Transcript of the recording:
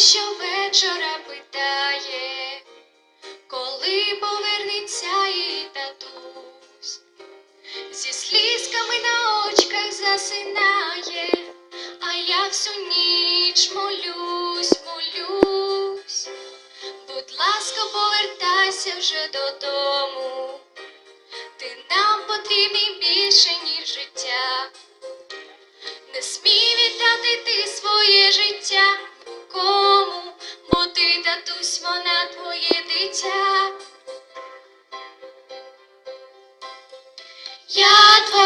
щовечора питає, коли повернеться її татусь, зі слізками на очках засинає, а я всю ніч молюсь, молюсь. Будь ласка, повертайся вже додому. Yeah.